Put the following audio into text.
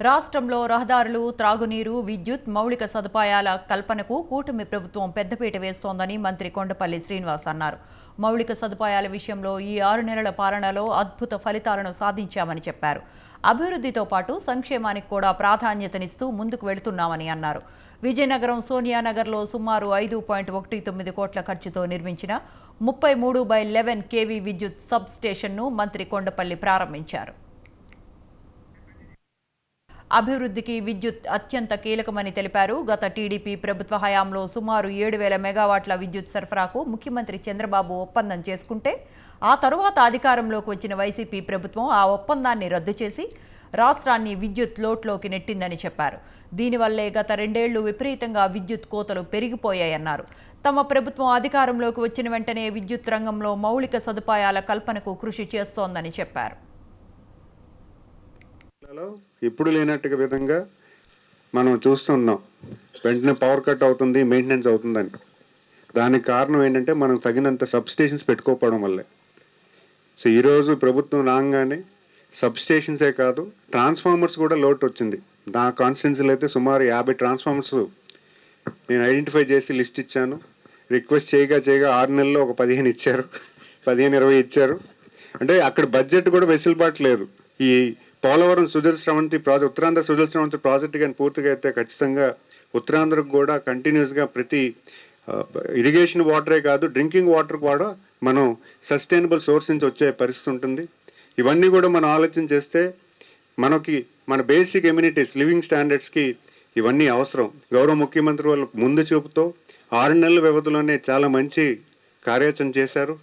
రాష్ట్రంలో రహదారులు త్రాగునీరు విద్యుత్ మౌలిక సదుపాయాల కల్పనకు కూటమి ప్రభుత్వం పెద్దపీట వేస్తోందని మంత్రి కొండపల్లి శ్రీనివాస్ అన్నారు. మౌలిక సదుపాయాల విషయంలో ఈ ఆరు నెలల పాలనలో అద్భుత ఫలితాలను సాధించామని చెప్పారు. అభివృద్ధితో పాటు సంక్షేమానికి కూడా ప్రాధాన్యతనిస్తూ ముందుకు వెళుతున్నామని అన్నారు. విజయనగరం సోనియానగర్లో సుమారు ఐదు పాయింట్ ఒకటి తొమ్మిది కోట్ల ఖర్చుతో నిర్మించిన ముప్పై మూడు బై లెవెన్ కేవీ విద్యుత్ సబ్ స్టేషన్ను మంత్రి కొండపల్లి ప్రారంభించారు. అభివృద్ధికి విద్యుత్ అత్యంత కీలకమని తెలిపారు. గత టీడీపీ ప్రభుత్వ హయాంలో సుమారు ఏడు వేల మెగావాట్ల విద్యుత్ సరఫరాకు ముఖ్యమంత్రి చంద్రబాబు ఒప్పందం చేసుకుంటే ఆ తరువాత అధికారంలోకి వచ్చిన వైసీపీ ప్రభుత్వం ఆ ఒప్పందాన్ని రద్దు చేసి రాష్ట్రాన్ని విద్యుత్ లోట్లోకి నెట్టిందని చెప్పారు. దీనివల్లే గత రెండేళ్ళు విపరీతంగా విద్యుత్ కోతలు పెరిగిపోయాయన్నారు. తమ ప్రభుత్వం అధికారంలోకి వచ్చిన వెంటనే విద్యుత్ రంగంలో మౌలిక సదుపాయాల కల్పనకు కృషి చేస్తోందని చెప్పారు. జిల్లాలో ఇప్పుడు లేనట్టుగా విధంగా మనం చూస్తున్నాం. వెంటనే పవర్ కట్ అవుతుంది మెయింటెనెన్స్ అవుతుందని. దానికి కారణం ఏంటంటే మనం తగినంత సబ్ స్టేషన్స్ పెట్టుకోకపోవడం వల్లే. సో ఈరోజు ప్రభుత్వం రాగానే సబ్స్టేషన్సే కాదు ట్రాన్స్ఫార్మర్స్ కూడా లోటు వచ్చింది. నా కాన్స్టిట్యున్సీలో అయితే సుమారు యాభై ట్రాన్స్ఫార్మర్స్ నేను ఐడెంటిఫై చేసి లిస్ట్ ఇచ్చాను. రిక్వెస్ట్ చేయగా చేయగా ఆరు నెలల్లో ఒక పదిహేను ఇచ్చారు. పదిహేను ఇరవై ఇచ్చారు. అంటే అక్కడ బడ్జెట్ కూడా వెసులుబాటు లేదు. ఈ పోలవరం సుజల్ శ్రవంతి ప్రాజెక్ట్ ఉత్తరాంధ్ర సుజల్ శ్రవంతి ప్రాజెక్ట్ కానీ పూర్తిగా అయితే ఖచ్చితంగా ఉత్తరాంధ్రకు కూడా కంటిన్యూస్గా ప్రతి ఇరిగేషన్ వాటరే కాదు డ్రింకింగ్ వాటర్ కూడా మనం సస్టైనబుల్ సోర్స్ నుంచి వచ్చే పరిస్థితి ఉంటుంది. ఇవన్నీ కూడా మనం ఆలోచన చేస్తే మనకి మన బేసిక్ ఎమ్యూనిటీస్ లివింగ్ స్టాండర్డ్స్కి ఇవన్నీ అవసరం. గౌరవ ముఖ్యమంత్రి వాళ్ళు ముందు చూపుతో ఆరు నెలల వ్యవధిలోనే చాలా మంచి కార్యాచరణ చేశారు.